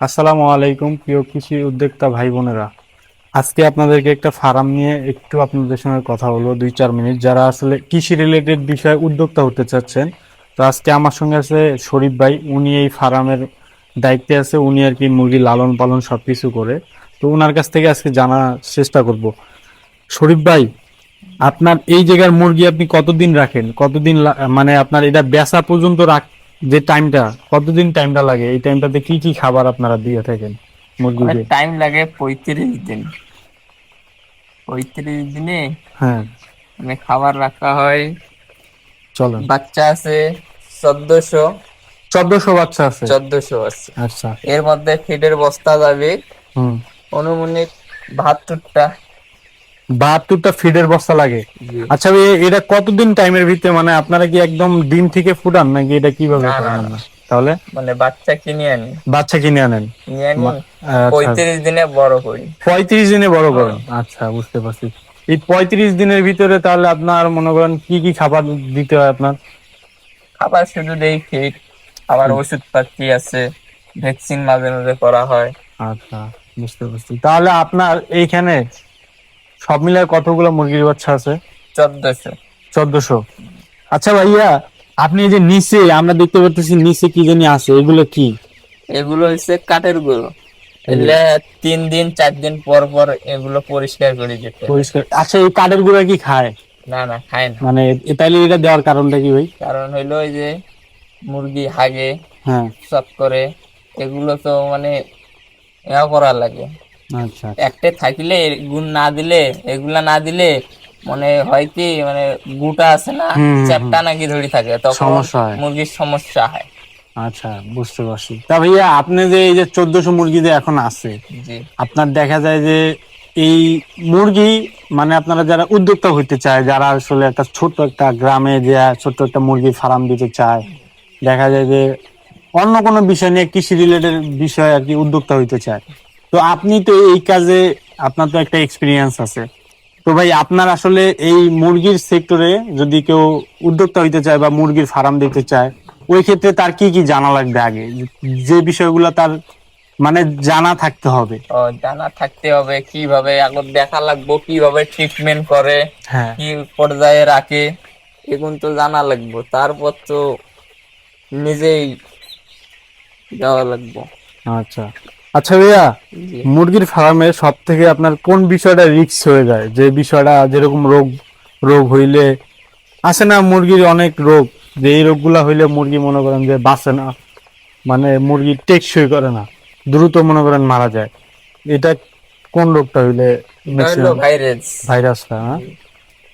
আসসালামু আলাইকুম, প্রিয় কৃষি উদ্যোক্তা ভাই বোনেরা। আজকে আপনাদেরকে একটা ফার্ম নিয়ে একটু আপনাদের সঙ্গে কথা হলো দুই চার মিনিট। যারা আসলে কৃষি রিলেটেড বিষয়ে উদ্যোক্তা হতে চাচ্ছেন, তো আজকে আমার সঙ্গে আছে শরীফ ভাই। উনি এই ফার্মের দায়িত্বে আছে, উনি আর কি মুরগি লালন পালন সব কিছু করে। তো ওনার কাছ থেকে আজকে জানার চেষ্টা করব। শরীফ ভাই, আপনার এই জায়গার মুরগি আপনি কতদিন রাখেন? কতদিন মানে আপনার এটা বেচা পর্যন্ত রাখ যে টাইমটা কতদিন টাইমটা লাগে? এই টাইমটাতে কি কি খাবার আপনারা দিয়ে থাকেন মুরগিকে? টাইম লাগে পঁয়ত্রিশ দিন। পঁয়ত্রিশ দিনে হ্যাঁ। মানে খাবার রাখা হয়। চলেন। বাচ্চা আছে চোদ্দশো। চোদ্দশো বাচ্চা আছে? চোদ্দশো আছে আচ্ছা। এর মধ্যে ফিডের বস্তা যাবে। হুম। অনুমানিক বাহাত্তরটা। বাহাত্তরটা ফিডের বস্তা লাগে। আচ্ছা এটা কতদিন টাইমের ভিতরে মানে আপনারা কি একদম দিন থেকে ফুটান নাকি এটা কীভাবে? তাহলে? মানে বাচ্চা কিনে আনি। বাচ্চা কিনে আনেন? আচ্ছা। পঁয়ত্রিশ দিনে বড় করি। পঁয়ত্রিশ দিনে বড় করেন? আচ্ছা বুঝতে পারছি। এই পঁয়ত্রিশ দিনের ভিতরে তাহলে আপনার মনে করেন কি কি খাবার দিতে হয় আপনার? খাবার শুধু দেই ফিড আবার ওষুধ পাতি আছে ভ্যাকসিন মাঝে মাঝে করা হয়। আচ্ছা বুঝতে পারছি। তাহলে আপনার এইখানে সব মিলায় কতগুলো মুরগির বাচ্চা আছে? চোদ্দশো। চোদ্দশো। আচ্ছা ভাইয়া আপনি এই যে নিচে আমরা দেখতে পাচ্ছি নিচে কি জানি আছে এগুলো কি? এগুলো হচ্ছে কাঠের গুঁড়ো। তিন দিন চার দিন পর পর এগুলো পরিষ্কার করে দিতে পরিষ্কার। আচ্ছা এই কাঠের গুঁড়া কি খায়? না না খায় না। মানে এ- তাইলে এটা দেওয়ার কারণটা কি ভাই? কারণ হইল ওই যে মুরগি হাগে হ্যাঁ। সব করে এগুলো তো মানে ইয়া করা লাগে। আচ্ছা। একটা থাকিলে গুণ না দিলে এগুলা না দিলে মানে হয় কি মানে গুটা আছে না চ্যাপটা নাকি ধরে থাকে তখন মুরগির সমস্যা হয়। আচ্ছা বুঝতে পারছি। তা ভাইয়া আপনি যে এই যে চোদ্দশো মুরগি যে এখন আছে আপনার দেখা যায় যে এই মুরগি মানে আপনারা যারা উদ্যোক্তা হইতে চায় যারা আসলে একটা ছোট্ট একটা গ্রামে যে ছোট্ট একটা মুরগি ফার্ম দিতে চায় দেখা যায় যে অন্য কোনো বিষয় নিয়ে কৃষি রিলেটেড বিষয় আর কি উদ্যোক্তা হইতে চায় তো আপনি তো এই কাজে আপনার তো একটা এক্সপিরিয়েন্স আছে। তো ভাই আপনার আসলে এই মুরগির সেক্টরে যদি কেউ উদ্যোক্তা হইতে চায় বা মুরগির ফার্ম দিতে চায় ওই ক্ষেত্রে তার কি কি জানা লাগবে আগে? যে বিষয়গুলো তার মানে জানা থাকতে হবে। জানা থাকতে হবে কীভাবে আগর দেখা লাগবো কীভাবে ট্রিটমেন্ট করে হ্যাঁ। কি পর্যায়ে রাখে এগুলো তো জানা লাগবো। তারপর তো নিজেই যাওয়া লাগবো। আচ্ছা। আচ্ছা ভাইয়া মুরগির ফার্মে সব থেকে আপনার কোন বিষয়টা রিস্ক হয়ে যায়? যে বিষয়টা যেরকম রোগ রোগ হইলে আসে না মুরগির অনেক রোগ যে এই রোগগুলা হইলে মুরগি মনে করেন যে বাঁচে না মানে মুরগি টেকসই করে না দ্রুত মনে করেন মারা যায়। এটা কোন রোগটা হইলে ভাইরাস ভাইরাসটা হ্যাঁ?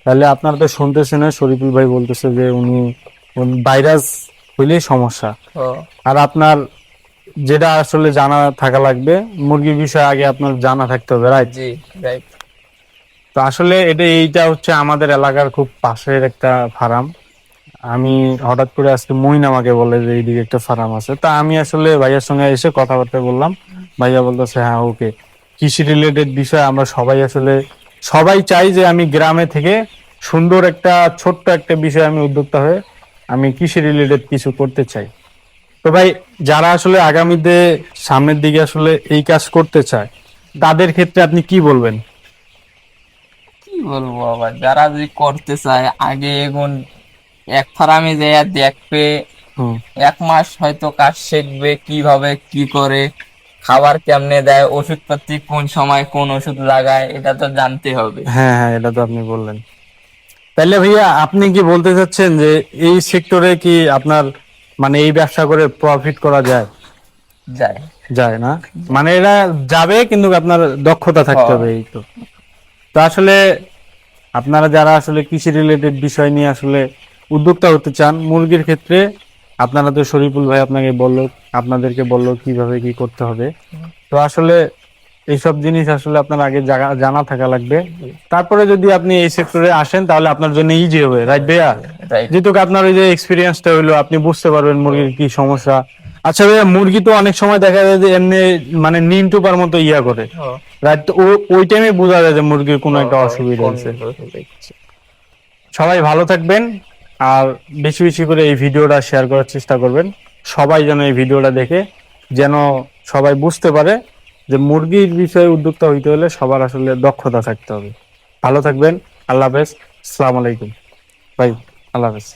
তাহলে আপনারা তো শুনতেছেন শরীফুল ভাই বলতেছে যে উনি ভাইরাস হইলেই সমস্যা। আর আপনার যেটা আসলে জানা থাকা লাগবে মুরগির বিষয়ে আগে আপনার জানা থাকতে হবে রাইট জি রাইট তো আসলে এটা এইটা হচ্ছে আমাদের এলাকার খুব পাশের একটা ফার্ম। আমি হঠাৎ করে আজকে মইন আমাকে বলে যে এইদিকে একটা ফার্ম আছে। তা আমি আসলে ভাইয়ার সঙ্গে এসে কথাবার্তা বললাম। ভাইয়া বলতেছে হ্যাঁ ওকে। কৃষি রিলেটেড বিষয় আমরা সবাই আসলে সবাই চাই যে আমি গ্রামে থেকে সুন্দর একটা ছোট্ট একটা বিষয় আমি উদ্যোক্তা হয়ে আমি কৃষি রিলেটেড কিছু করতে চাই। তো ভাই যারা আসলে আগামীতে সামনের দিকে আসলে এই কাজ করতে চায় তাদের ক্ষেত্রে আপনি কি বলবেন? কি বলব আবার যারা যদি করতে চায় আগে এগুন এক ফার্মে যায় দেখবে এক মাস হয়তো কাজ শিখবে কীভাবে কি করে খাবার কেমনে দেয় ওষুধপাতি কোন সময় কোন ওষুধ লাগায় এটা তো জানতে হবে। হ্যাঁ হ্যাঁ এটা তো আপনি বললেন। তাহলে ভাইয়া আপনি কি বলতে চাচ্ছেন যে এই সেক্টরে কি আপনার মানে এই ব্যবসা করে প্রফিট করা যায়। যায়। যায় না? মানে এরা যাবে কিন্তু আপনার দক্ষতা থাকতে হবে এই তো। তো আসলে আপনারা যারা আসলে কৃষি রিলেটেড বিষয় নিয়ে আসলে উদ্যোক্তা হতে চান মুরগির ক্ষেত্রে আপনারা তো শরীফুল ভাই আপনাকে বলল আপনাদেরকে বলল কীভাবে কি করতে হবে। তো আসলে এইসব জিনিস আসলে আপনার আগে জানা থাকা লাগবে। তারপরে যদি আপনি এই সেক্টরে আসেন তাহলে আপনার জন্য ইজি হবে রাইট ভাইয়া? যেহেতু আপনার ওই যে এক্সপিরিয়েন্সটা হইল আপনি বুঝতে পারবেন মুরগির কি সমস্যা। আচ্ছা ভাইয়া মুরগি তো অনেক সময় দেখা যায় যে এমনি মানে নিম টুপার মতো ইয়া করে। রাইট তো ওই টাইমে বোঝা যায় যে মুরগির কোনো একটা অসুবিধা আছে। সবাই ভালো থাকবেন আর বেশি বেশি করে এই ভিডিওটা শেয়ার করার চেষ্টা করবেন। সবাই যেন এই ভিডিওটা দেখে যেন সবাই বুঝতে পারে যে মুরগির বিষয়ে উদ্যোক্তা হইতে হলে সবার আসলে দক্ষতা থাকতে হবে। ভালো থাকবেন, আল্লাহ হাফেজ, আসসালামু আলাইকুম। ভাই, আল্লাহ হাফেজ।